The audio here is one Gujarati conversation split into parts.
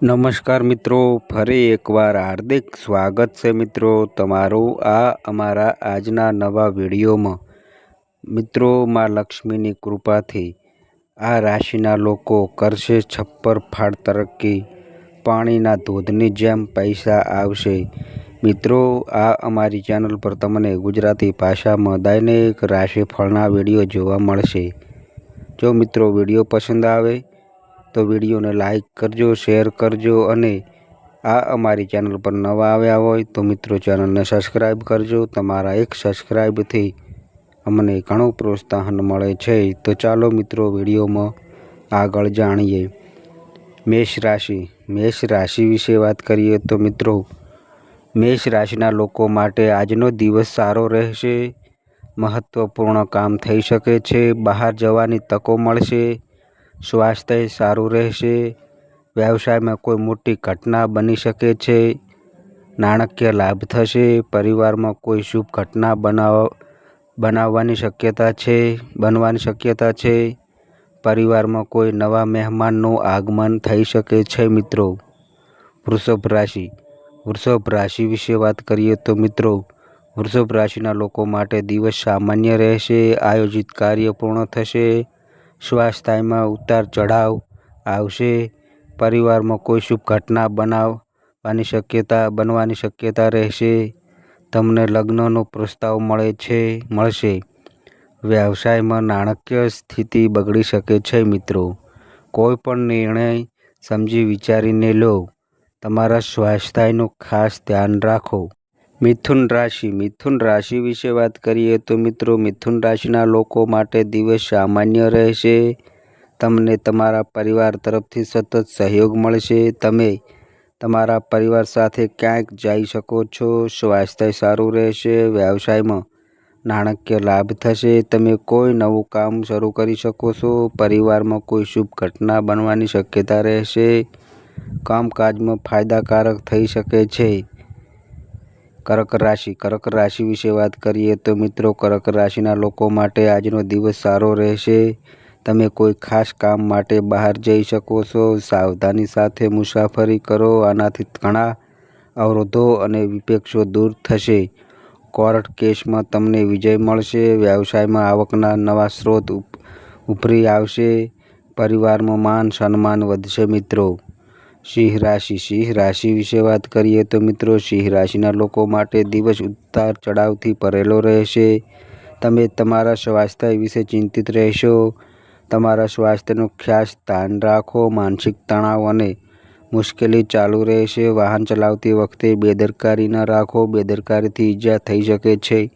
નમસ્કાર મિત્રો, ફરી એકવાર હાર્દિક સ્વાગત છે મિત્રો તમારું આ અમારા આજના નવા વિડીયોમાં. મિત્રો, માં લક્ષ્મીની કૃપાથી આ રાશિના લોકો કરશે છપ્પર ફાળ તરક્કી, પાણીના ધોધની જેમ પૈસા આવશે. મિત્રો, આ અમારી ચેનલ પર તમને ગુજરાતી ભાષામાં દૈનિક રાશિફળના વીડિયો જોવા મળશે. જો મિત્રો વીડિયો પસંદ આવે તો વિડીયોને લાઇક કરજો, શેર કરજો અને આ અમારી ચેનલ પર નવા આવ્યા હોય તો મિત્રો ચેનલને સબસ્ક્રાઈબ કરજો. તમારા એક સબસ્ક્રાઈબથી અમને ઘણું પ્રોત્સાહન મળે છે. તો ચાલો મિત્રો વિડીયોમાં આગળ જાણીએ. મેષ રાશિ. મેષ રાશિ વિશે વાત કરીએ તો મિત્રો, મેષ રાશિના લોકો માટે આજનો દિવસ સારો રહેશે મહત્ત્વપૂર્ણ કામ થઈ શકે છે, બહાર જવાની તકો મળશે સ્વાસ્થ્ય સારું રહેશે. વ્યવસાયમાં કોઈ મોટી ઘટના બની શકે છે. નાણાકીય લાભ થશે. પરિવારમાં કોઈ શુભ ઘટના બનાવ, બનાવવાની શક્યતા છે, બનવાની શક્યતા છે. પરિવારમાં કોઈ નવા મહેમાનનું આગમન થઈ શકે છે, મિત્રો. વૃષભ રાશિ. વૃષભ રાશિ વિશે વાત કરીએ તો મિત્રો, વૃષભ રાશિના લોકો માટે દિવસ સામાન્ય રહેશે. આયોજિત કાર્ય પૂર્ણ થશે. સ્વાસ્થ્યમાં ઉતાર ચઢાવ આવશે. પરિવારમાં કોઈ શુભ ઘટના બનાવવાની શક્યતા, બનવાની શક્યતા રહેશે. તમને લગ્નનો પ્રસ્તાવ મળે છે, મળશે. વ્યવસાયમાં નાણાકીય સ્થિતિ બગડી શકે છે, મિત્રો. કોઈ પણ નિર્ણય સમજી વિચારીને લો. તમારા સ્વાસ્થ્યનું ખાસ ધ્યાન રાખો. મિથુન રાશિ. મિથુન રાશિ વિશે વાત કરીએ તો મિત્રો, મિથુન રાશિના લોકો માટે દિવસ સામાન્ય રહેશે. તમને તમારા પરિવાર તરફથી સતત સહયોગ મળશે. તમે તમારા પરિવાર સાથે ક્યાંક જઈ શકો છો. સ્વાસ્થ્ય સારું રહેશે. વ્યવસાયમાં નાણાકીય લાભ થશે. તમે કોઈ નવું કામ શરૂ કરી શકો છો. પરિવારમાં કોઈ શુભ ઘટના બનવાની શક્યતા રહેશે. કામકાજમાં ફાયદાકારક થઈ શકે છે. કર્ક રાશિ. કર્ક રાશિ વિશે વાત કરીએ તો મિત્રો, કર્ક રાશિના લોકો માટે આજનો દિવસ સારો રહેશે. તમે કોઈ ખાસ કામ માટે બહાર જઈ શકો છો. સાવધાની સાથે મુસાફરી કરો. આનાથી ઘણા અવરોધો અને વિપક્ષો દૂર થશે. કોર્ટ કેસમાં તમને વિજય મળશે. વ્યવસાયમાં આવકના નવા સ્ત્રોત ઉભરી આવશે. પરિવારમાં માન સન્માન વધશે મિત્રો. સિંહ રાશિ સિંહ રાશિ વિશે વાત કરીએ તો મિત્રો, સિંહ રાશિના લોકો માટે દિવસ ઉતાર ચઢાવથી ભરેલો રહેશે. તમે તમારા સ્વાસ્થ્ય વિશે ચિંતિત રહેશો. તમારા સ્વાસ્થ્યનું ખાસ ધ્યાન રાખો. માનસિક તણાવ અને મુશ્કેલી ચાલુ રહેશે. વાહન ચલાવતી વખતે બેદરકારી ન રાખો. બેદરકારીથી ઈજા થઈ શકે છે.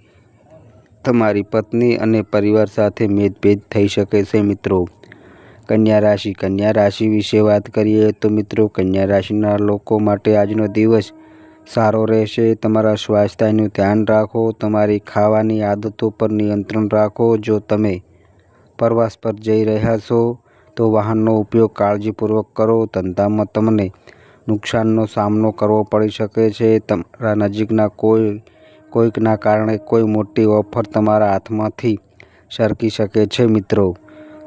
તમારી પત્ની અને પરિવાર સાથે મેદભેદ થઈ શકે છે મિત્રો. કન્યા રાશિ. કન્યા રાશિ વિશે વાત કરીએ તો મિત્રો, કન્યા રાશિના લોકો માટે આજનો દિવસ સારો રહેશે. તમારા સ્વાસ્થ્યનું ધ્યાન રાખો. તમારી ખાવાની આદતો પર નિયંત્રણ રાખો. જો તમે પ્રવાસ પર જઈ રહ્યા છો, તો વાહનનો ઉપયોગ કાળજીપૂર્વક કરો. ધંધામાં તમને નુકસાનનો સામનો કરવો પડી શકે છે. તમારા નજીકના કોઈ, કોઈકના કારણે કોઈ મોટી ઓફર તમારા હાથમાંથી સરકી શકે છે મિત્રો.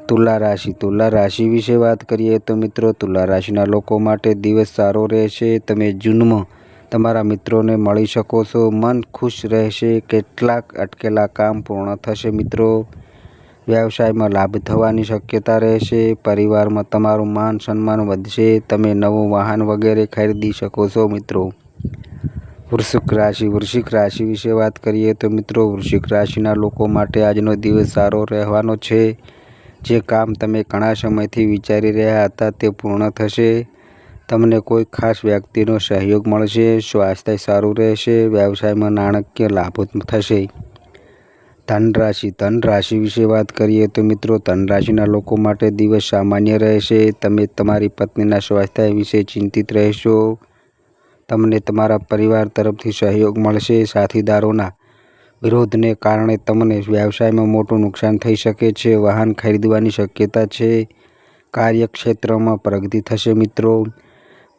તુલા રાશિ. તુલા રાશિ વિશે વાત કરીએ તો મિત્રો, તુલા રાશિના લોકો માટે દિવસ સારો રહેશે, તમે જૂનમાં તમારા મિત્રોને મળી શકો છો, મન ખુશ રહેશે, કેટલાક અટકેલા કામ પૂર્ણ થશે મિત્રો. વ્યવસાયમાં લાભ થવાની શક્યતા રહેશે, પરિવારમાં તમારું માન સન્માન વધશે, તમે નવું વાહન વગેરે ખરીદી શકો છો મિત્રો. વૃશ્ચિક રાશિ. વૃશ્ચિક રાશિ વિશે વાત કરીએ તો મિત્રો, વૃશ્ચિક રાશિના લોકો માટે આજનો દિવસ સારો રહેવાનો છે. જે કામ તમે ઘણા સમયથી વિચારી રહ્યા હતા તે પૂર્ણ થશે. તમને કોઈ ખાસ વ્યક્તિનો સહયોગ મળશે, સ્વાસ્થ્ય સારું રહેશે, વ્યવસાયમાં નાણાકીય લાભો થશે. ધન રાશિ ધન રાશિ વિશે વાત કરીએ તો મિત્રો ધન રાશિના લોકો માટે દિવસ સામાન્ય રહેશે. તમે તમારી પત્નીના સ્વાસ્થ્ય વિશે ચિંતિત રહેશો. તમને તમારા પરિવાર તરફથી સહયોગ મળશે, સાથીદારોના વિરોધને કારણે તમને વ્યવસાયમાં મોટું નુકસાન થઈ શકે છે. વાહન ખરીદવાની શક્યતા છે. કાર્યક્ષેત્રમાં પ્રગતિ થશે મિત્રો.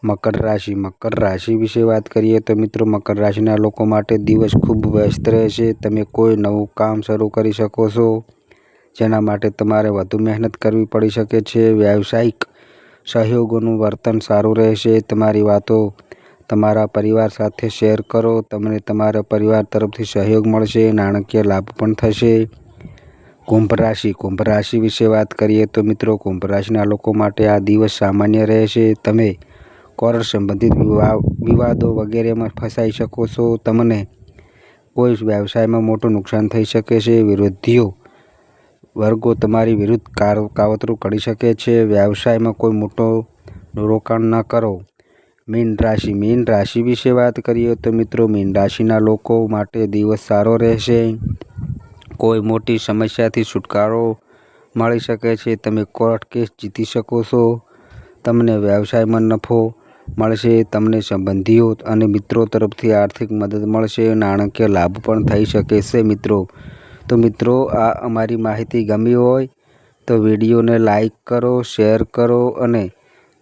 મકર રાશિ મકર રાશિ વિશે વાત કરીએ તો મિત્રો, મકર રાશિના લોકો માટે દિવસ ખૂબ વ્યસ્ત રહેશે. તમે કોઈ નવું કામ શરૂ કરી શકો છો, જેના માટે તમારે વધુ મહેનત કરવી પડી શકે છે. વ્યવસાયિક સહયોગોનું વર્તન સારું રહેશે. તમારી વાતો તમારા પરિવાર સાથે શેર કરો. તમને તમારા પરિવાર તરફથી સહયોગ મળશે. નાણાકીય લાભ પણ થશે. કુંભ રાશિ. કુંભ રાશિ વિશે વાત કરીએ તો મિત્રો, કુંભ રાશિના લોકો માટે આ દિવસ સામાન્ય રહેશે. તમે કોર્ટ સંબંધિત વિવાદો વગેરેમાં ફસાઈ શકો છો. તમને કોઈ વ્યવસાયમાં મોટું નુકસાન થઈ શકે છે. વિરોધીઓ વર્ગો તમારી વિરુદ્ધ કાવતરું કરી શકે છે. વ્યવસાયમાં કોઈ મોટો રોકાણ ન કરો. મીન રાશિ મીન રાશિ વિશે વાત કરીએ તો મિત્રો મીન રાશિના લોકો માટે દિવસ સારો રહેશે. કોઈ મોટી સમસ્યાથી છુટકારો મળી શકે છે. તમે કોર્ટ કેસ જીતી શકો છો. તમને વ્યવસાયમાં નફો મળશે. તમને સંબંધીઓ અને મિત્રો તરફથી આર્થિક મદદ મળશે. નાણાકીય લાભ પણ થઈ શકે છે મિત્રો. તો મિત્રો, આ અમારી માહિતી ગમી હોય તો વિડીયોને લાઈક કરો, શેર કરો અને